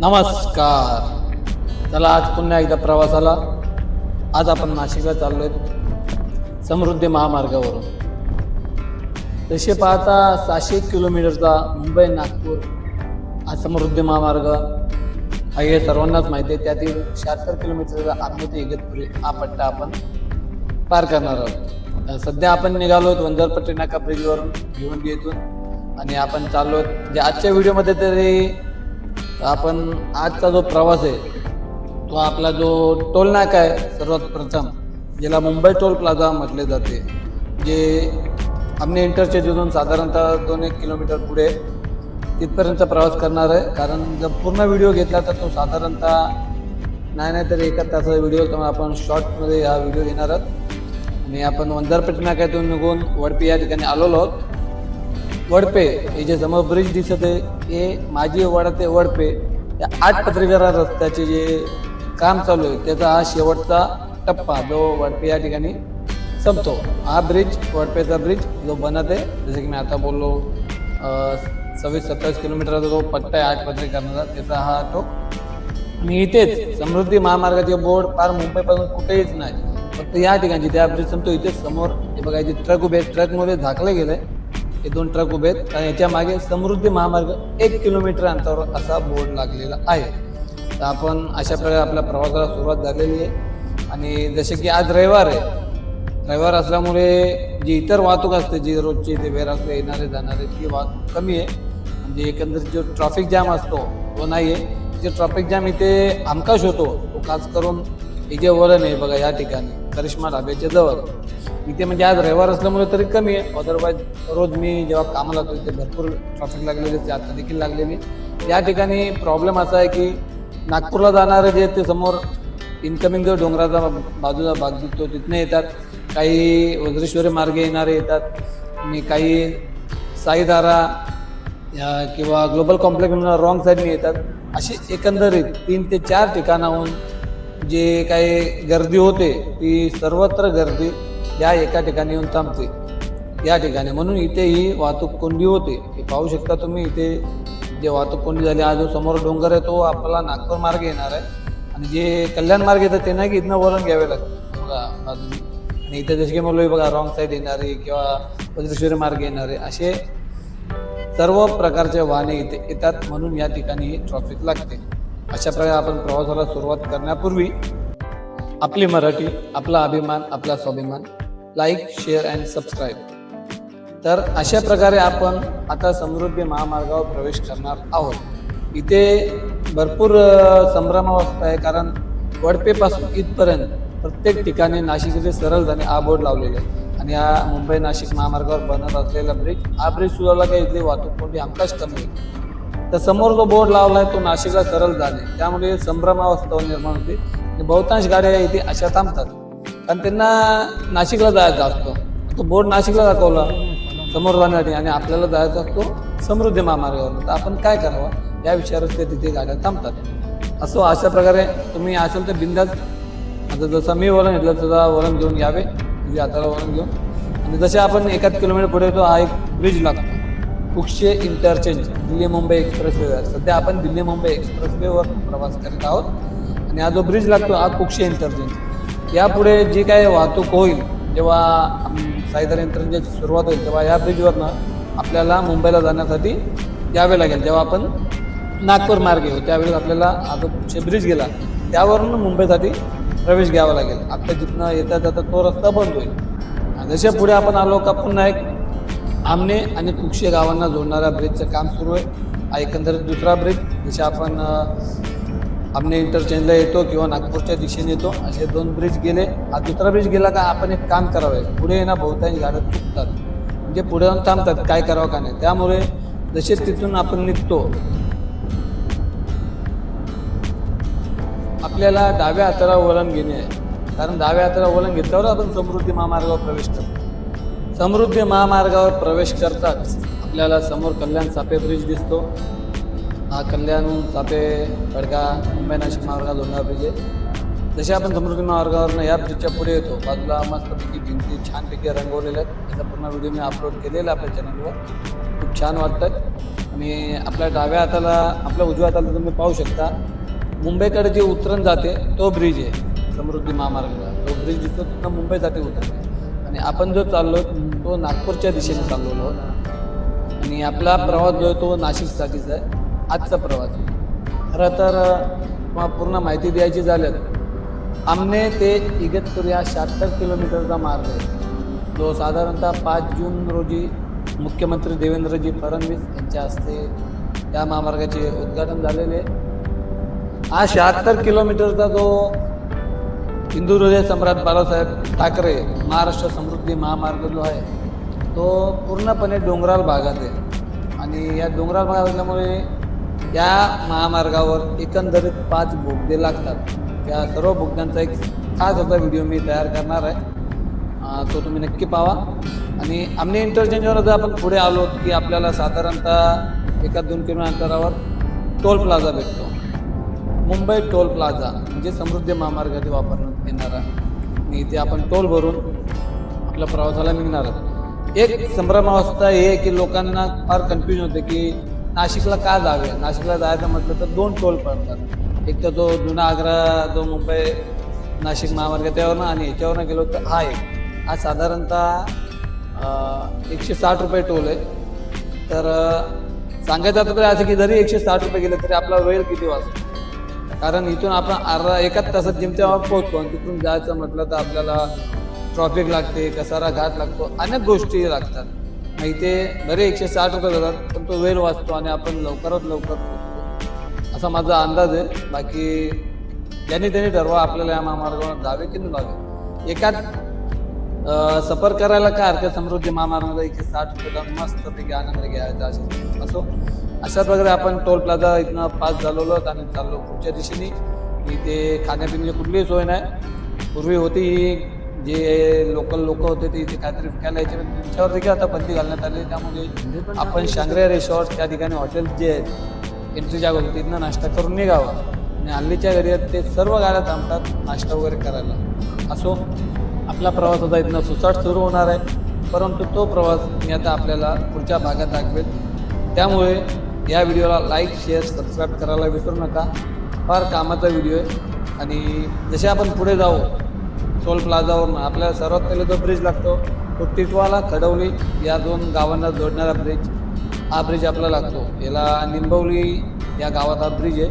नमस्कार. चला आज पुन्हा एकदा प्रवासाला. आज आपण नाशिकला चाललो आहेत समृद्धी महामार्गावरून. तसे पाहता सहाशे किलोमीटरचा मुंबई नागपूर हा समृद्धी महामार्ग हा हे सर्वांनाच माहिती आहे. त्यातील शहात्तर किलोमीटरचा आत्म इगतपुरी हा पट्टा आपण पार करणार आहोत. सध्या आपण निघालो आहोत वंजारपट्टी नाका ब्रिजवरून भिवंडी येथून. आणि आपण चाललो आहोत. जे आजच्या व्हिडिओमध्ये तरी आपण आजचा जो प्रवास आहे तो आपला जो टोल नाका आहे सर्वात प्रथम ज्याला मुंबई टोल प्लाझा म्हटले जाते जे आम्ही इंटरचेंजमधून साधारणतः दोन एक किलोमीटर पुढे तिथपर्यंत प्रवास करणार आहे. कारण जर पूर्ण व्हिडिओ घेतला तर तो साधारणतः नाही नाही तर एका तासाचा व्हिडिओ त्यामुळे आपण शॉर्टमध्ये हा व्हिडिओ घेणार आहोत. आणि आपण वंजारपेठ नाक्यातून निघून वडपी या ठिकाणी आलेलो आहोत. वडपे हे जे समोर ब्रिज दिसत आहे हे माझी वाडा ते वडपे. या आठ पत्रकारा रस्त्याचे जे काम चालू आहे त्याचा हा शेवटचा टप्पा जो वडपे या ठिकाणी संपतो. हा ब्रिज वडपेचा ब्रिज जो बनत आहे जसे की मी आता बोललो सव्वीस सत्तावीस किलोमीटरचा जो पट्टा आहे आठ पत्रकारांचा त्याचा हा तो. आणि इथेच समृद्धी महामार्गाचे बोर्ड फार मुंबईपासून कुठेच नाही. फक्त या ठिकाणी त्या ब्रिज संपतो. इथेच समोर हे बघा इथे ट्रक उभे ट्रकमध्ये ट्रकमध्ये झाकले आहे हे दोन ट्रक उभे आहेत आणि याच्या मागे समृद्धी महामार्ग एक किलोमीटर अंतरावर असा बोर्ड लागलेला आहे. तर आपण अशा प्रकारे आपल्या प्रवासाला सुरुवात झालेली आहे. आणि जसे की आज रविवार आहे. रविवार असल्यामुळे जी इतर वाहतूक असते जी रोजची ते वेरासला येणारे जाणारे ती वाहतूक कमी आहे. म्हणजे एकंदरीत जो ट्रॅफिक जॅम असतो तो नाही आहे जे ट्रॅफिक जॅम इथे हमखास होतो तो खास करून हे जे वळण आहे बघा या ठिकाणी करिश्मा ढाब्याच्या जवळ. इथे म्हणजे आज रविवार असल्यामुळे तरी कमी आहे. अदरवाईज रोज मी जेव्हा कामाला जातो इथे भरपूर ट्रॅफिक लागलेली असते आता देखील लागलेली या ठिकाणी प्रॉब्लेम असा आहे की नागपूरला जाणारे जे ते समोर इन्कमिंग जो डोंगराचा बाजूचा भाग दिसतो तिथनं येतात. काही वज्रेश्वरी मार्गे येणारे येतात. आणि काही साईदारा या किंवा ग्लोबल कॉम्प्लेक्स म्हणून रॉंग साईडने येतात. असे एकंदरीत तीन ते चार ठिकाणाहून जे काही गर्दी होते ती सर्वत्र गर्दी. या एका ठिकाणी येऊन थांबते या ठिकाणी. म्हणून इथे ही वाहतूक कोंडी होते. हे पाहू शकता तुम्ही इथे जे वाहतूक कोंडी झाली हा जो समोर डोंगर आहे तो आपला नागपूर मार्ग येणार आहे. आणि जे कल्याण मार्ग येतं ते नाही की इथनं वळण घ्यावे लागतं. बघा बाजूने. आणि इथे जसे की म्हणलो बघा रॉंग साईड येणारे किंवा वज्रेश्वरी मार्ग येणारे असे सर्व प्रकारचे वाहने इथे येतात. म्हणून या ठिकाणी ट्रॉफिक लागते. अशा प्रकारे आपण प्रवासाला सुरुवात करण्यापूर्वी आपली मराठी आपला अभिमान आपला स्वाभिमान लाईक शेअर अँड सबस्क्राईब. तर अशा प्रकारे आपण आता समृद्धी महामार्गावर प्रवेश करणार आहोत. इथे भरपूर संभ्रमावस्था आहे कारण वडपेपासून इथपर्यंत प्रत्येक ठिकाणी नाशिकचे सरळ जाणे हा बोर्ड लावलेले आहे. आणि हा मुंबई नाशिक महामार्गावर बनत असलेला ब्रिज हा ब्रिज सुधारला काही इथली वाहतूक कोणती हमखास कमी आहे तर समोर जो बोर्ड लावला आहे तो नाशिकला सरळ जाणे त्यामुळे संभ्रमावस्था निर्माण होते. आणि बहुतांश गाड्या इथे अशा थांबतात. कारण त्यांना नाशिकला जायचं असतो. तो बोर्ड नाशिकला दाखवला समोर जाण्यासाठी आणि आपल्याला जायचा असतो समृद्धी महामार्गावर. तर आपण काय करावं? या विचारात ते तिथे गाड्या थांबतात. असं अशा प्रकारे तुम्ही असेल तर बिंदाच आता जसं मी वळण घेतलं तसं वळण घेऊन यावे. म्हणजे हाताला वळण घेऊन. आणि जसे आपण एकाच किलोमीटर पुढे येतो हा एक ब्रिज लागतो. कुक्षे इंटरचेंज दिल्ली मुंबई एक्सप्रेसवेवर सध्या आपण दिल्ली मुंबई एक्सप्रेसवेवर प्रवास करीत आहोत. आणि हा जो ब्रिज लागतो हा कुक्षे इंटरचेंज यापुढे जी काही वाहतूक होईल जेव्हा साईदार इंटरचेंजची सुरुवात होईल तेव्हा या ब्रिजवरनं आपल्याला मुंबईला जाण्यासाठी यावे लागेल. जेव्हा आपण नागपूर मार्गे येऊ त्यावेळेस आपल्याला आता ब्रिज गेला त्यावरून मुंबईसाठी प्रवेश घ्यावा लागेल. आता जिथनं येता जाता तो रस्ता बंद होईल. आणि जसे पुढे आपण आलो का पुन्हा एक आमने आणि कुक्षे गावांना जोडणाऱ्या ब्रिजचं काम सुरू आहे. हा एकंदरीत दुसरा ब्रिज जसे आपण आमने इंटरचेंजला येतो किंवा नागपूरच्या दिशेने येतो. असे दोन ब्रिज गेले. हा दुसरा ब्रिज गेला का आपण एक काम करावं. पुढे येणार बहुतांश गाड्या चुकतात म्हणजे पुढे जाऊन थांबतात. काय करावं का नाही. त्यामुळे जसे तिथून आपण निघतो आपल्याला डाव्या हाताला वळण घेणे आहे. कारण डाव्या हाताला वळण घेतल्यावर आपण समृद्धी महामार्गावर प्रवेश करतो. समृद्धी महामार्गावर प्रवेश करताच आपल्याला समोर कल्याण सापे ब्रिज दिसतो. हा कल्याण चापे खडका मुंबई नाशिक मार्गावर जोडणारा ब्रिज आहे. जसे आपण समृद्धी मार्गावरनं या ब्रिजच्या पुढे येतो बाजूला मस्तपैकी भिंती छानपैकी रंगवलेल्या आहेत. त्याचा पूर्ण व्हिडिओ मी अपलोड केलेला आहे आपल्या चॅनलवर खूप छान वाटतं आणि आपल्या डाव्या हाताला आपल्या उजव्या हाताला तुम्ही पाहू शकता मुंबईकडे जे उतरण जाते तो ब्रिज आहे समृद्धी महामार्गाला. तो ब्रिज दिसतो तिथं मुंबईसाठी उतरते. आणि आपण जो चाललो तो नागपूरच्या दिशेने चाललेलो आहोत. आणि आपला प्रवास जो आहे तो नाशिकसाठीच आहे. आजचा प्रवास. खरं तर पूर्ण माहिती द्यायची झालं आमने ते इगतपूर या शहात्तर किलोमीटरचा मार्ग आहे. जो साधारणतः पाच जून रोजी मुख्यमंत्री देवेंद्रजी फडणवीस यांच्या हस्ते या महामार्गाचे उद्घाटन झालेले हा शहात्तर किलोमीटरचा जो हिंदू हृदय सम्राट बाळासाहेब ठाकरे महाराष्ट्र समृद्धी महामार्ग जो आहे तो पूर्णपणे डोंगराळ भागात आहे. आणि या डोंगराळ भागात असल्यामुळे या महामार्गावर एकंदरीत पाच बोगदे लागतात. या सर्व बोगद्यांचा एक खास असा व्हिडिओ मी तयार करणार आहे. तो तुम्ही नक्की पाहा. आणि आमने इंटरचेंजवर जर आपण पुढे आलो की आपल्याला साधारणतः एका दोन किलोमीटर अंतरावर टोल प्लाझा भेटतो. मुंबई टोल प्लाझा म्हणजे समृद्धी महामार्गाने वापरण्यात येणारा आणि इथे आपण टोल भरून आपल्या प्रवासाला निघणार आहोत. एक संभ्रमावस्था हे आहे की लोकांना फार कन्फ्युजन होते की नाशिकला का जावे? नाशिकला जायचं म्हटलं तर दोन टोल पडतात. एक तर तो जुना आग्रा जो मुंबई नाशिक महामार्ग त्यावरनं आणि याच्यावरनं गेलो तर हा एक. हा साधारणतः एकशे साठ रुपये टोल आहे. तर सांगायचं आता तरी असं की जरी एकशे साठ रुपये गेले तरी आपला वेळ किती वाचतो? कारण इथून आपण अर्धा एकाच तासात जिमच्या पोहोचतो आणि तिथून जायचं म्हटलं तर आपल्याला ट्रॉफिक लागते कसारा घाट लागतो अनेक गोष्टी लागतात. इथे बरे एकशे साठ रुपये जातात पण तो वेळ वाचतो आणि आपण लवकरात लवकर पोहोचतो. असा माझा अंदाज आहे. बाकी ज्यांनी त्यांनी ठरवा आपल्याला या महामार्गावर जावे की न जावे. एकाच सफर करायला काय हरकत? समृद्धी महामार्गाला एकशे साठ रुपये जाऊन मस्तपैकी आनंद घ्यायचा असेल असो. अशा प्रकारे आपण टोल प्लाझा इथनं पास झालेलो आहोत आणि चाललो पुढच्या दिशेने. इथे खाण्यापिण्याची कुठलीही सोय नाही. पूर्वी होती ही जे लोकल लोक होते ते इथे काहीतरी विकायला यायचे त्यांच्यावर देखील आता बंदी घालण्यात आली त्यामुळे आपण शांग्रे रिसॉर्ट त्या ठिकाणी हॉटेल जे आहेत एंट्री जागा होती तिथनं नाश्ता करून निघावा. आणि हल्लीच्या घरी आहेत ते सर्व गाड्या थांबतात नाश्ता वगैरे करायला. असो आपला प्रवास होता इथनं सुसाट सुरू होणार आहे. परंतु तो प्रवास मी आता आपल्याला पुढच्या भागात दाखवेल. त्यामुळे या व्हिडिओला लाईक शेअर सबस्क्राईब करायला विसरू नका. फार कामाचा व्हिडिओ आहे. आणि जसे आपण पुढे जाऊ टोल प्लाझावरून आपल्याला सर्वात पहिले जो ब्रिज लागतो तो टिटवाला खडवली या दोन गावांना जोडणारा ब्रिज हा ब्रिज आपल्याला लागतो. याला निंबवली या गावात हा ब्रिज आहे.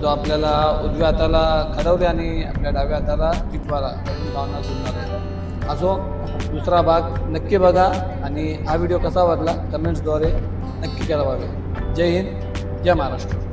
जो आपल्याला उजव्या हाताला खडवली आणि आपल्या डाव्या हाताला टिटवाला गावांना जोडणार आहे. असो दुसरा भाग नक्की बघा आणि हा व्हिडिओ कसा वाटला कमेंट्सद्वारे नक्की कळवावे जय हिंद जय महाराष्ट्र.